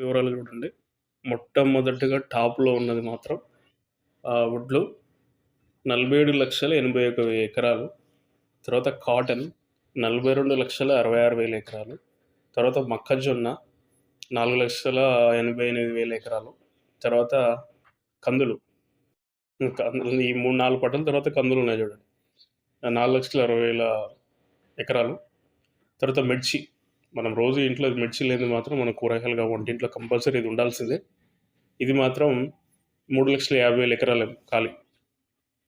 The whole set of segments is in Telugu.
వివరాలు చూడండి. మొట్టమొదటిగా టాప్లో ఉన్నది మాత్రం వుడ్లు వడ్లు. నలభై ఏడు లక్షల ఎనభై ఒక వెయ్యి ఎకరాలు. తర్వాత కాటన్ నలభై రెండు లక్షల అరవై ఆరు వేల ఎకరాలు. తర్వాత మొక్కజొన్న నాలుగు లక్షల ఎనభై ఎనిమిది వేల ఎకరాలు. తర్వాత కందులు. ఈ మూడు నాలుగు పట్టల తర్వాత కందులు ఉన్నాయి చూడండి. నాలుగు లక్షల అరవై వేల ఎకరాలు. తర్వాత మిర్చి. మనం రోజు ఇంట్లో మిర్చి లేని మాత్రం మన కూరగాయలుగా వంటింట్లో కంపల్సరీ ఇది ఉండాల్సిందే. ఇది మాత్రం మూడు లక్షల యాభై వేల ఎకరాలు ఖాళీ.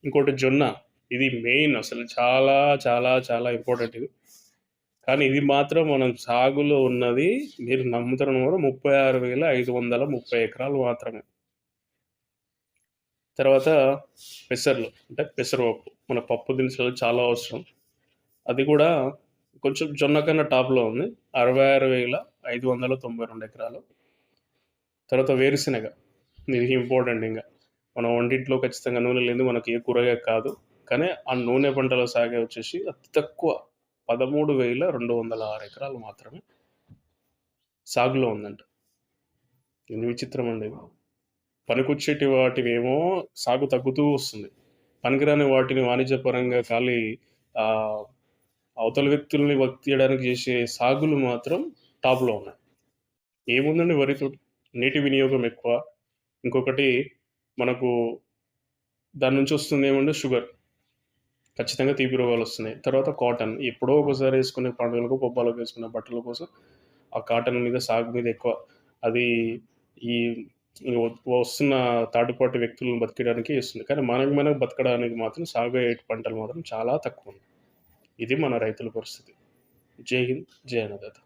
ఇంకోటి జొన్న. ఇది మెయిన్ అసలు చాలా చాలా చాలా ఇంపార్టెంట్ ఇది. కానీ ఇది మాత్రం మనం సాగులో ఉన్నది మీరు నమ్ముతారని కూడా ముప్పై ఆరు వేల ఐదు వందల ముప్పై ఎకరాలు మాత్రమే. తర్వాత పెసర్లు. అంటే పెసరపప్పు. మన పప్పు దినుసులు చాలా అవసరం. అది కూడా కొంచెం జొన్న కన్నా టాప్లో ఉంది. అరవై ఆరు వేల ఐదు వందల తొంభై రెండు ఎకరాలు. తర్వాత వేరుశెనగ. ఇది ఇంపార్టెంట్ ఇంకా. మన వంటింట్లో ఖచ్చితంగా నూనె లేదు మనకి ఏ కూరగాయ కాదు. కానీ ఆ నూనె పంటల సాగే వచ్చేసి అతి తక్కువ పదమూడు వేల రెండు వందల ఆరు ఎకరాలు మాత్రమే సాగులో ఉందంట. ఇది విచిత్రం అండి పనికొచ్చేటి వాటివి ఏమో సాగు తగ్గుతూ వస్తుంది. పనికిరాని వాటిని వాణిజ్యపరంగా ఖాళీ అవతల వ్యక్తుల్ని వర్క్ తీయడానికి చేసే సాగులు మాత్రం టాప్లో ఉన్నాయి. ఏముందండి వరితో నీటి వినియోగం ఎక్కువ. ఇంకొకటి మనకు దాని నుంచి వస్తుంది ఏమంటే షుగర్. ఖచ్చితంగా తీపి రోగాలు వస్తున్నాయి. తర్వాత కాటన్. ఎప్పుడో ఒకసారి వేసుకునే పండుగలకు పొబ్బాలకు వేసుకునే బట్టల కోసం ఆ కాటన్ మీద సాగు మీద ఎక్కువ. అది ఈ వస్తున్న తాటిపాటి వ్యక్తులను బతికడానికి ఇస్తుంది కానీ మనకు మనకు బతకడానికి మాత్రం సాగు పంటలు మాత్రం చాలా తక్కువ ఉంది ఇది మన రైతుల పరిస్థితి. జై హింద్ జై అన్నదాత.